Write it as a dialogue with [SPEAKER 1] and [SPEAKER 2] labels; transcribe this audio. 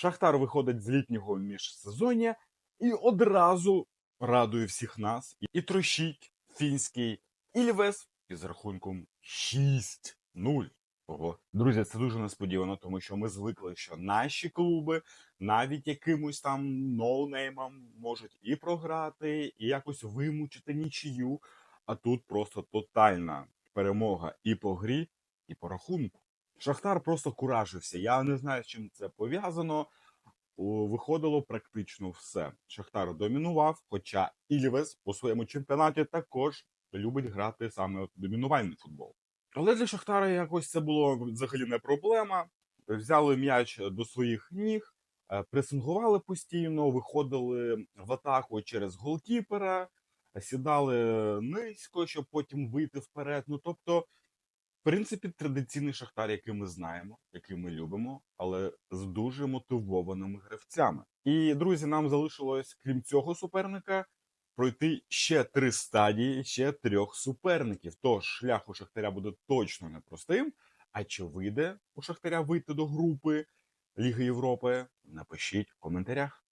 [SPEAKER 1] Шахтар виходить з літнього міжсезоння і одразу радує всіх нас і трощить фінський Ільвес із рахунком 6-0. Ого. Друзі, це дуже несподівано, тому що ми звикли, що наші клуби навіть якимось там ноунеймам можуть і програти, і якось вимучити нічию. А тут просто тотальна перемога і по грі, і по рахунку. Шахтар просто куражився. Я не знаю, з чим це пов'язано. Виходило практично все. Шахтар домінував, хоча Ільвес у своєму чемпіонаті також любить грати саме домінувальний футбол. Але для Шахтара якось це було взагалі не проблема. Взяли м'яч до своїх ніг, е, пресингували постійно, виходили в атаку через голкіпера, сідали низько, щоб потім вийти вперед. Ну тобто, принципі, традиційний шахтар, який ми знаємо, який ми любимо, але з дуже мотивованими гравцями. І друзі, нам залишилось, крім цього суперника, пройти ще три стадії, ще трьох суперників. Тож шлях у Шахтаря буде точно непростим. А чи вийде у Шахтаря вийти до групи Ліги Європи? Напишіть в коментарях.